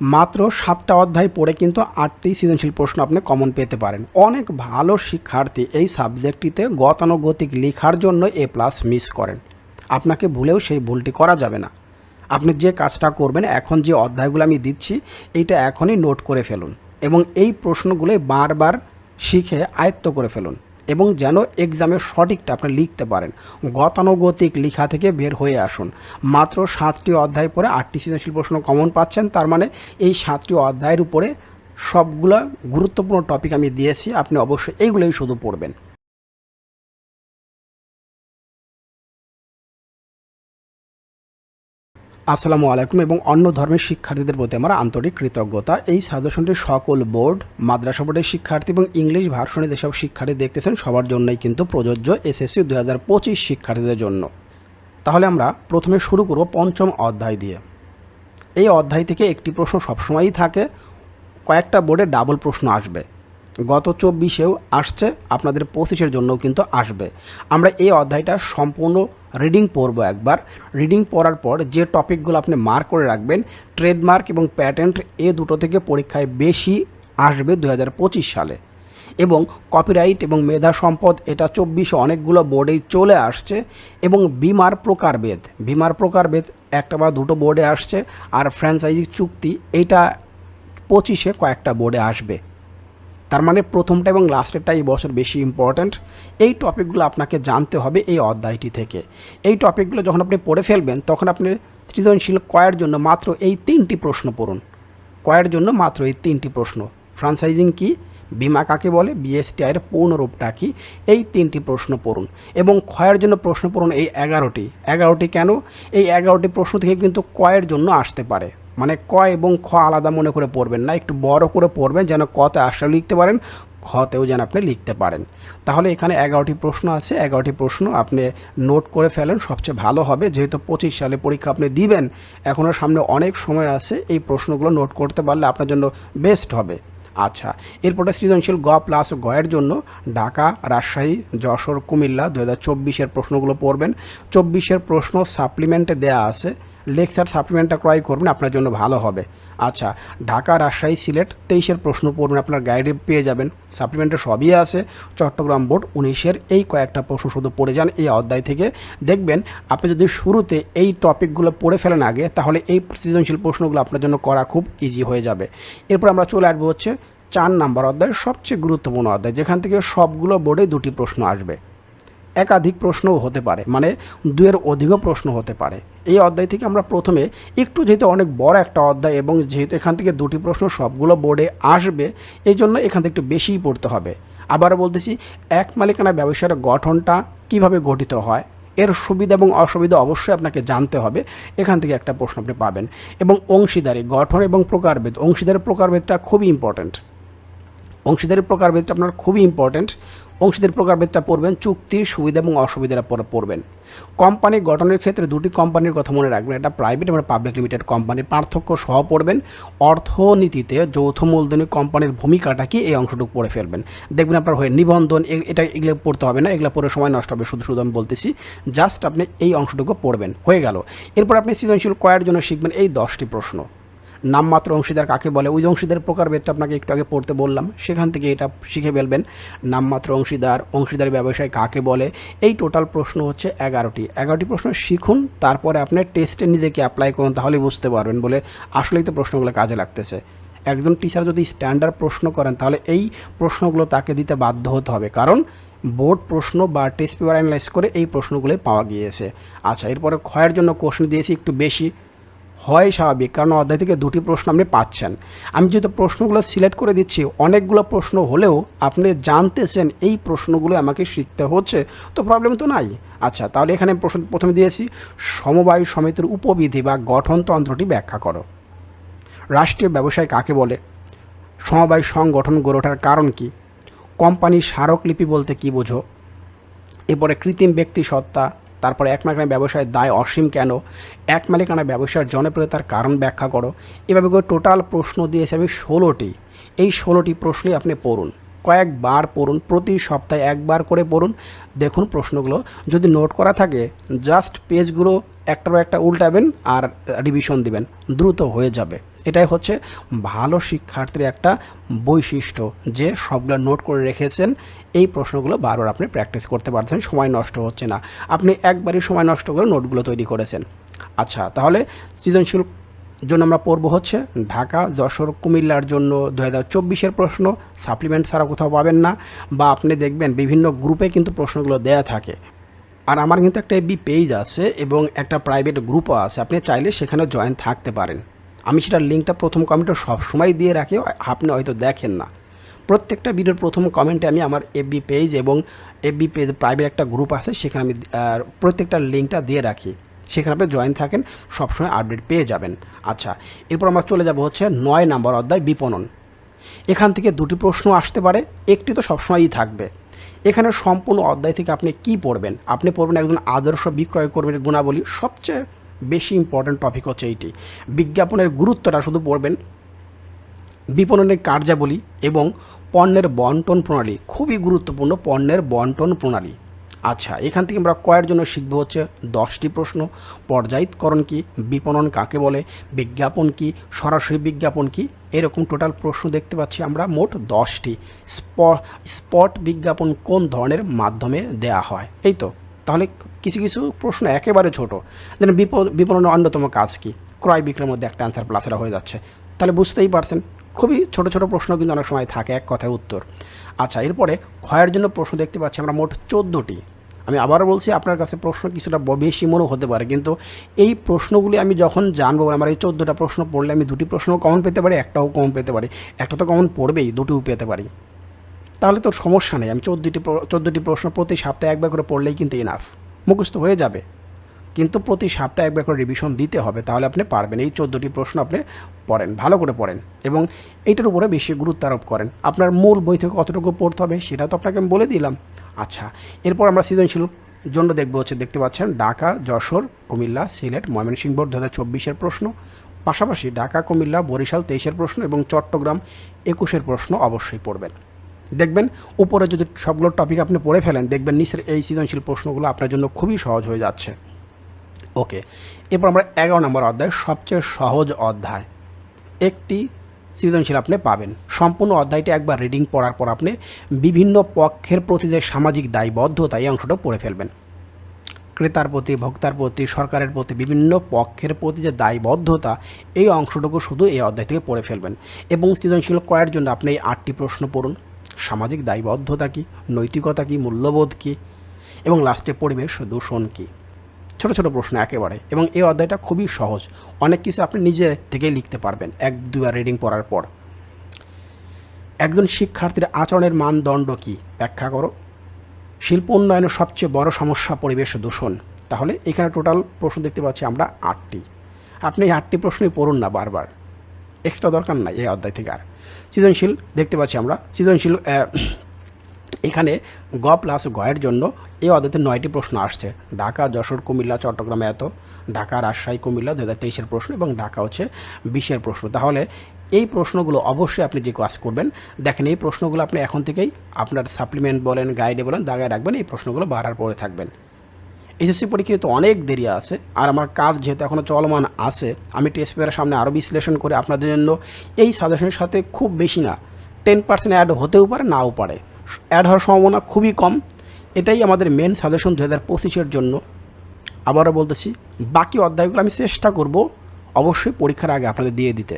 মাত্র সাতটা অধ্যায় পড়ে কিন্তু আটটি সৃজনশীল প্রশ্ন আপনি কমন পেতে পারেন। অনেক ভালো শিক্ষার্থী এই সাবজেক্টটিতে গতানুগতিক লেখার জন্য এ প্লাস মিস করেন। আপনাকে ভুলেও সেই ভুলটি করা যাবে না। আপনি যে কাজটা করবেন, এখন যে অধ্যায়গুলো আমি দিচ্ছি এইটা এখনই নোট করে ফেলুন এবং এই প্রশ্নগুলো বারবার শিখে আয়ত্ত করে ফেলুন। এবং যেন এক্সামে সঠিকটা আপনি লিখতে পারেন। গতানুগতিক লেখা থেকে বের হয়ে আসুন। মাত্র সাতটি অধ্যায় পরে আটটি সৃজনশীল প্রশ্ন কমন পাচ্ছেন। তার মানে এই সাতটি অধ্যায়ের উপরে সবগুলা গুরুত্বপূর্ণ টপিক আমি দিয়েছি। আপনি অবশ্যই এইগুলোই শুধু পড়বেন। আসসালামু আলাইকুম এবং অন্য ধর্মের শিক্ষার্থীদের প্রতি আমার আন্তরিক কৃতজ্ঞতা। এই সাজেশনটি সকল বোর্ড, মাদ্রাসা বোর্ডের শিক্ষার্থী এবং ইংলিশ ভার্সনে যেসব শিক্ষার্থী দেখতেছেন, সবার জন্যই কিন্তু প্রযোজ্য এসএসসি দু হাজার পঁচিশ শিক্ষার্থীদের জন্য। তাহলে আমরা প্রথমে শুরু করব পঞ্চম অধ্যায় দিয়ে। এই অধ্যায় থেকে একটি প্রশ্ন সবসময়ই থাকে, কয়েকটা বোর্ডে ডাবল প্রশ্ন আসবে। গত চব্বিশেও আসছে, আপনাদের পঁচিশের জন্যও কিন্তু আসবে। আমরা এই অধ্যায়টা সম্পূর্ণ রিডিং পড়ব একবার। রিডিং পড়ার পর যে টপিকগুলো আপনি মার্ক করে রাখবেন ট্রেডমার্ক এবং প্যাটেন্ট এ দুটো থেকে পরীক্ষায় বেশি আসবে দু হাজার পঁচিশ সালে। এবং কপিরাইট এবং মেধা সম্পদ, এটা চব্বিশে অনেকগুলো বোর্ডেই চলে আসছে। এবং বিমার প্রকারভেদ বিমার প্রকারভেদ একটা বা দুটো বোর্ডে আসছে, আর ফ্র্যাঞ্চাইজি চুক্তি এইটা পঁচিশে কয়েকটা বোর্ডে আসবে। তার মানে প্রথমটা এবং লাস্টেরটা এই বছর বেশি ইম্পর্ট্যান্ট এই টপিকগুলো আপনাকে জানতে হবে এই অধ্যায়টি থেকে। এই টপিকগুলো যখন আপনি পড়ে ফেলবেন, তখন আপনি সৃজনশীল কয়ের জন্য মাত্র এই তিনটি প্রশ্ন পড়ুন। কয়ের জন্য মাত্র এই তিনটি প্রশ্ন। ফ্রান্সাইজিং কি? বিমা কাকে বলে? বিএসটিআইয়ের পূর্ণরূপটা কি? এই তিনটি প্রশ্ন পড়ুন। এবং ক্ষয়ের জন্য প্রশ্ন পড়ুন এই এগারোটি। এগারোটি কেন? এই এগারোটি প্রশ্ন থেকে কিন্তু কয়ের জন্য আসতে পারে। মানে ক এবং খ আলাদা মনে করে পড়বেন না, একটু বড় করে পড়বেন যেন কতে আসলে লিখতে পারেন, খতেও যেন আপনি লিখতে পারেন। তাহলে এখানে এগারোটি প্রশ্ন আছে, এগারোটি প্রশ্ন আপনি নোট করে ফেলেন, সবচেয়ে ভালো হবে। যেহেতু পঁচিশ সালে পরীক্ষা আপনি দিবেন, এখনও সামনে অনেক সময় আছে, এই প্রশ্নগুলো নোট করতে পারলে আপনার জন্য বেস্ট হবে। আচ্ছা এরপরে সৃজনশীল গ প্লাস গয়ের জন্য ঢাকা, রাজশাহী, যশোর, কুমিল্লা দু হাজার চব্বিশের প্রশ্নগুলো পড়বেন। চব্বিশের প্রশ্ন সাপ্লিমেন্টে দেয়া আছে। লেকচার সাপ্লিমেন্টটা ক্রয় করবেন, আপনার জন্য ভালো হবে। আচ্ছা ঢাকা, রাজশাহী, সিলেট, তেইশের প্রশ্ন পড়বেন আপনার গাইডে পেয়ে যাবেন। সাপ্লিমেন্টে সবই আছে, চট্টগ্রাম বোর্ড উনিশের এই কয়েকটা প্রশ্ন শুধু পড়ে যান এই অধ্যায় থেকে। দেখবেন, আপনি যদি শুরুতে এই টপিকগুলো পড়ে ফেলেন আগে, তাহলে এই সৃজনশীল প্রশ্নগুলো আপনার জন্য করা খুব ইজি হয়ে যাবে। এরপর আমরা চলে আসব হচ্ছে চার নাম্বার অধ্যায় সবচেয়ে গুরুত্বপূর্ণ অধ্যায়, যেখান থেকে সবগুলো বোর্ডে দুটি প্রশ্ন আসবে। একাধিক প্রশ্নও হতে পারে মানে দুয়ের অধিকও প্রশ্ন হতে পারে। এই অধ্যায় থেকে আমরা প্রথমে একটু যেহেতু অনেক বড় একটা অধ্যায় এবং যেহেতু এখান থেকে দুটি প্রশ্ন সবগুলো বোর্ডে আসবে, এই জন্য এখান থেকে একটু বেশিই পড়তে হবে। আবার বলতেছি, এক মালিকানা ব্যবসার গঠনটা কীভাবে গঠিত হয়, এর সুবিধা এবং অসুবিধা অবশ্যই আপনাকে জানতে হবে, এখান থেকে একটা প্রশ্ন আপনি পাবেন। এবং অংশীদারি, গঠন এবং প্রকারভেদ অংশীদারের প্রকারভেদটা খুবই ইম্পর্ট্যান্ট অংশীদারের প্রকারভেদটা আপনার খুবই ইম্পর্ট্যান্ট অংশীদার প্রকারভেদটা পড়বেন, চুক্তির সুবিধা এবং অসুবিধাটা পড়বেন। কোম্পানি গঠনের ক্ষেত্রে দুটি কোম্পানির কথা মনে রাখবেন, একটা প্রাইভেট এবং পাবলিক লিমিটেড কোম্পানির পার্থক্য সহ পড়বেন। অর্থনীতিতে যৌথ মূলধনী কোম্পানির ভূমিকাটা কি, এই অংশটুকু পড়ে ফেলবেন। দেখবেন আপনার হয়ে নিবন্ধন এটা এগুলো পড়তে হবে না, এগুলো পড়ে সময় নষ্ট হবে, শুধু শুধু আমি বলতেছি। জাস্ট আপনি এই অংশটুকু পড়বেন, হয়ে গেল। এরপর আপনি সৃজনশীল কয়ের জন্য শিখবেন, এই দশটি প্রশ্ন। নামমাত্র অংশীদার কাকে বলে? ওই অংশীদার প্রকারভেদটা আপনাকে একটু আগে পড়তে বললাম, সেখান থেকে এটা শিখে ফেলবেন। নামমাত্র অংশীদার অংশীদার ব্যবসায় কাকে বলে? এই টোটাল প্রশ্ন হচ্ছে এগারোটি। এগারোটি প্রশ্ন শিখুন, তারপরে আপনার টেস্টে নিজেকে অ্যাপ্লাই করুন তাহলে বুঝতে পারবেন বলে আসলেই তো প্রশ্নগুলো কাজে লাগতেছে। একজন টিচার যদি স্ট্যান্ডার্ড প্রশ্ন করেন, তাহলে এই প্রশ্নগুলো তাকে দিতে বাধ্য হতে হবে। কারণ বোর্ড প্রশ্ন বা টেস্ট পেপার অ্যানালাইজ করে এই প্রশ্নগুলোই পাওয়া গিয়েছে। আচ্ছা এরপরে ক্ষয়ের জন্য কোশ্চেন দিয়েছি, একটু বেশি। হয় স্বাভাবিক, কারণ অধ্যায় থেকে দুটি প্রশ্ন আপনি পাচ্ছেন। আমি যেহেতু প্রশ্নগুলো সিলেক্ট করে দিচ্ছি, অনেকগুলো প্রশ্ন হলেও আপনি জানতেছেন এই প্রশ্নগুলো আমাকে শিখতে হচ্ছে, তো প্রবলেম তো নাই। আচ্ছা তাহলে এখানে প্রশ্ন প্রথমে দিয়েছি, সমবায় সমিতির উপবিধি বা গঠনতন্ত্রটি ব্যাখ্যা করো। রাষ্ট্রীয় ব্যবসায় কাকে বলে? সমবায় সংগঠন গড়ে ওঠার কারণ কি? কোম্পানির স্মারকলিপি বলতে কি বোঝো? এরপরে কৃত্রিম ব্যক্তি সত্তা তারপরে এক মালিকানা ব্যবসায়ের দায় অসীম কেন? এক মালিকানা ব্যবসার জনপ্রিয়তার কারণ ব্যাখ্যা করো। এভাবে করে টোটাল প্রশ্ন দিয়েছে আমি ষোলোটি। এই ষোলোটি প্রশ্নই আপনি পড়ুন। কয়েকবার পড়ুন, প্রতি সপ্তাহে একবার করে পড়ুন। দেখুন প্রশ্নগুলো। যদি নোট করা থাকে জাস্ট পেজগুলো একটার একটা উল্টাবেন আর রিভিশন দিবেন। দ্রুত হয়ে যাবে। এটাই হচ্ছে ভালো শিক্ষার্থীর একটা বৈশিষ্ট্য যে সবগুলো নোট করে রেখেছেন, এই প্রশ্নগুলো বারবার আপনি প্র্যাকটিস করতে পারছেন, সময় নষ্ট হচ্ছে না। আপনি একবারই সময় নষ্ট করে নোটগুলো তৈরি করেছেন। আচ্ছা তাহলে সৃজনশীল জন্য আমরা পড়ব হচ্ছে ঢাকা, যশোর, কুমিল্লার জন্য দু হাজার চব্বিশের প্রশ্ন। সাপ্লিমেন্ট ছাড়া কোথাও পাবেন না বা আপনি দেখবেন বিভিন্ন গ্রুপে কিন্তু প্রশ্নগুলো দেয়া থাকে। আর আমার কিন্তু একটা এফবি পেজ আছে এবং একটা প্রাইভেট গ্রুপও আছে। আপনি চাইলে সেখানে জয়েন থাকতে পারেন। আমি সেটার লিঙ্কটা প্রথম কমেন্টে সবসময় দিয়ে রাখি, আপনি হয়তো দেখেন না। প্রত্যেকটা ভিডিওর প্রথম কমেন্টে আমি আমার এফবি পেজ এবং এফবি পেজ প্রাইভেট একটা গ্রুপ আছে, সেখানে আমি প্রত্যেকটা লিঙ্কটা দিয়ে রাখি। সেখানে আপনি জয়েন থাকেন সবসময় আপডেট পেয়ে যাবেন। আচ্ছা এরপর আমরা চলে যাব হচ্ছে নয় নাম্বার অধ্যায় বিপণন। এখান থেকে দুটি প্রশ্ন আসতে পারে, একটি তো সবসময়ই থাকবে। এখানে সম্পূর্ণ অধ্যায় থেকে আপনি কি পড়বেন? আপনি পড়বেন একজন আদর্শ বিক্রয় কর্মীর গুণাবলী, সবচেয়ে বেশি ইম্পর্ট্যান্ট টপিক হচ্ছে এইটি। বিজ্ঞাপনের গুরুত্বটা শুধু পড়বেন বিপণনের কার্যাবলী এবং পণ্যের বন্টন প্রণালী। খুবই গুরুত্বপূর্ণ পণ্যের বন্টন প্রণালী। আচ্ছা এখান থেকে আমরা কয়ের জন্য শিখব হচ্ছে দশটি প্রশ্ন। পর্যায়িতকরণ কি, বিপণন কাকে বলে, বিজ্ঞাপন কি, সরাসরি বিজ্ঞাপন কি, এরকম টোটাল প্রশ্ন দেখতে পাচ্ছি আমরা মোট দশটি। স্পট বিজ্ঞাপন কোন ধরনের মাধ্যমে দেয়া হয়? এই তো, তাহলে কিছু কিছু প্রশ্ন একেবারে ছোট। যেন বিপ- বিপণনের অন্যতম কাজ কি? ক্রয় বিক্রয়ের মধ্যে একটা অ্যান্সার প্লাসেরা হয়ে যাচ্ছে। তাহলে বুঝতেই পারছেন, খুবই ছোট ছোট প্রশ্ন কিন্তু অনেক সময় থাকে, এক কথায় উত্তর। আচ্ছা এরপরে ক্ষয়ের জন্য প্রশ্ন দেখতে পাচ্ছি আমরা মোট চোদ্দোটি। আমি আবারও বলছি, আপনার কাছে প্রশ্ন কিছুটা বেশি মনে হতে পারে, কিন্তু এই প্রশ্নগুলি আমি যখন জানব আমার এই চোদ্দোটা প্রশ্ন পড়লে আমি দুটি প্রশ্ন কমন পেতে পারি, একটাও কমন পেতে পারি। একটা তো কমন পড়বেই, দুটিও পেতে পারি। তাহলে তোর সমস্যা নেই, আমি চোদ্দোটি চোদ্দোটি প্রশ্ন প্রতি সপ্তাহে একবার করে পড়লেই কিন্তু ইনাফ মুখস্থ হয়ে যাবে। কিন্তু প্রতি সপ্তাহে একবার করে রিভিশন দিতে হবে, তাহলে আপনি পারবেন। এই চোদ্দোটি প্রশ্ন আপনি পড়েন, ভালো করে পড়েন এবং এইটার উপরে বেশি গুরুত্ব আরোপ করেন। আপনার মূল বই থেকে কতটুকু পড়তে হবে সেটা তো আপনাকে আমি বলে দিলাম। আচ্ছা এরপর আমরা সৃজনশীল জন্য দেখব হচ্ছে, দেখতে পাচ্ছেন ঢাকা, যশোর, কুমিল্লা, সিলেট, ময়মনসিংহ দু হাজার চব্বিশের প্রশ্ন। পাশাপাশি ঢাকা, কুমিল্লা, বরিশাল তেইশের প্রশ্ন এবং চট্টগ্রাম একুশের প্রশ্ন অবশ্যই পড়বেন। দেখবেন, উপরে যদি সবগুলো টপিক আপনি পড়ে ফেলেন, দেখবেন নিচের এই সৃজনশীল প্রশ্নগুলো আপনার জন্য খুবই সহজ হয়ে যাচ্ছে। ওকে এরপর আমরা এগারো নম্বর অধ্যায়, সবচেয়ে সহজ অধ্যায়। একটি সৃজনশীল আপনি পাবেন। সম্পূর্ণ অধ্যায়টি একবার রিডিং পড়ার পর আপনি বিভিন্ন পক্ষের প্রতি যে সামাজিক দায়বদ্ধতা, এই অংশটা পড়ে ফেলবেন। ক্রেতার প্রতি, ভোক্তার প্রতি, সরকারের প্রতি বিভিন্ন পক্ষের প্রতি যে দায়বদ্ধতা, এই অংশটুকু শুধু এই অধ্যায় থেকে পড়ে ফেলবেন। এবং সৃজনশীল করার জন্য আপনি এই আটটি প্রশ্ন পড়ুন। সামাজিক দায়বদ্ধতা কী? নৈতিকতা কী? মূল্যবোধ কী? এবং লাস্টে পরিবেশ দূষণ কী? ছোট ছোট প্রশ্ন একেবারে। এবং এই অধ্যায়টা খুবই সহজ। অনেক কিছু আপনি নিজে থেকেই লিখতে পারবেন এক দুবার রিডিং পড়ার পর। একজন শিক্ষার্থীর আচরণের মানদণ্ড কী? ব্যাখ্যা করো। শিল্প উন্নয়নের সবচেয়ে বড় সমস্যা পরিবেশ দূষণ। তাহলে এখানে টোটাল প্রশ্ন দেখতে পাচ্ছি আমরা আটটি। আপনি এই আটটি প্রশ্নই পড়ুন না বারবার। এক্সট্রা দরকার নাই এই অধ্যায় থেকে আর। সৃজনশীল দেখতে পাচ্ছি আমরা। সৃজনশীল এখানে গ প্লাস গয়ের জন্য এই অধ্যায়তে নয়টি প্রশ্ন আসছে। ঢাকা, যশোর, কুমিল্লা, চট্টগ্রামে এত, ঢাকা, রাজশাহী, কুমিল্লা দু হাজার তেইশের প্রশ্ন এবং ঢাকা হচ্ছে বিশের প্রশ্ন। তাহলে এই প্রশ্নগুলো অবশ্যই আপনি যে কাজ করবেন, দেখেন এই প্রশ্নগুলো আপনি এখন থেকেই আপনার সাপ্লিমেন্ট বলেন গাইডে বলেন, দাগায় রাখবেন, এই প্রশ্নগুলো বাড়ার পরে থাকবেন। এসএসসি পরীক্ষায় তো অনেক দেরি আছে, আর আমার কাজ যেহেতু এখনও চলমান আছে, আমি টেস্ট পেপারের সামনে আরও বিশ্লেষণ করে আপনাদের জন্য। এই সাজেশনের সাথে খুব বেশি না টেন পার্সেন্ট অ্যাড হতেও পারে, নাও পারে। অ্যাড হওয়ার সম্ভাবনা খুবই কম, এটাই আমাদের মেন সাজেশন দু হাজার পঁচিশের জন্য। আবারও বলতেছি, বাকি অধ্যায়গুলো আমি চেষ্টা করব অবশ্যই পরীক্ষার আগে আপনাদের দিয়ে দিতে।